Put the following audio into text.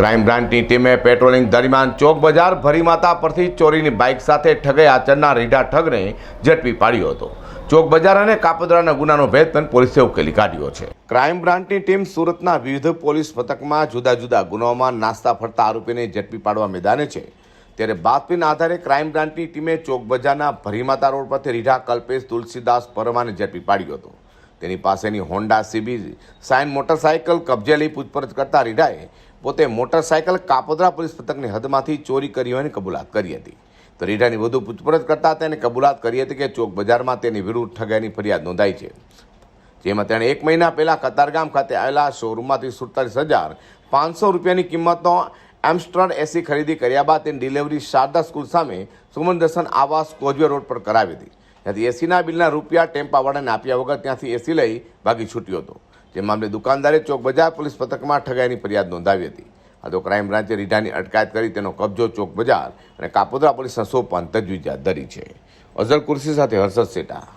Crime બ્રાન્ચની ટીમે patrolling દરમિયાન ચોક બજાર ભરીમાતા પરથી ચોરીની બાઇક સાથે ઠગે આચરનાર રીઢા ઠગને ઝડપી પાડ્યો હતો. ચોક બજાર અને કાપોદરાના ગુનાનો ભેદ પણ પોલીસે ઉકેલી કાઢ્યો છે. ક્રાઇમ બ્રાન્ચની ટીમ સુરતના વિવિધ પોલીસ મથકમાં જુદા જુદા ગુનાઓમાં નાસ્તા ફરતા આરોપીને ઝડપી પાડવા મેદાને છે. ત્યારે બાતમીના આધારે ક્રાઇમ બ્રાન્ચની ટીમે ચોક બજારના ભરીમાતા રોડ પરથી રીઢા કલ્પેશ તુલસીદાસ પરમાને ઝડપી પાડ્યો હતો. તેની પાસેની હોન્ડા સીબી સાઇન મોટરસાયકલ કબજે લઈ પૂછપરછ કરતા રીઢાએ પોતે મોટરસાયકલ કાપોદરા પોલીસ પથકની હદમાંથી ચોરી કરી હોવાની કબૂલાત કરી હતી. તો રીઢાની વધુ પૂછપરછ કરતા તેને કબૂલાત કરી હતી કે ચોક બજારમાં તેની વિરુદ્ધ ઠગાઈની ફરિયાદ નોંધાઈ છે. જેમાં તેણે એક મહિના પહેલા કતારગામ ખાતે આવેલા શોરૂમમાંથી સુડતાલીસ હજાર પાંચસો રૂપિયાની કિંમતનો એમસ્ટ્રોડ એસી ખરીદી કર્યા બાદ તેની ડિલિવરી શારદા સ્કૂલ સામે સુમન દર્શન આવાસ કોજવે રોડ પર કરાવી હતી. ત્યાંથી એસીના બિલના રૂપિયા ટેમ્પાવાળાને આપ્યા વગર ત્યાંથી એસી લઈ ભાગી છૂટ્યો હતો. જે મામલે દુકાનદારે ચોક બજાર પોલીસ પથકમાં ઠગાઈની ફરિયાદ નોંધાવી હતી. આ તો ક્રાઇમ બ્રાન્ચે રીઢાની અટકાયત કરી તેનો કબજો ચોક બજાર અને કાપોદ્રા પોલીસના સોંપવાની તજવીજ હાથ ધરી છે. અઝર કુર્સી સાથે હર્ષદ સેટા.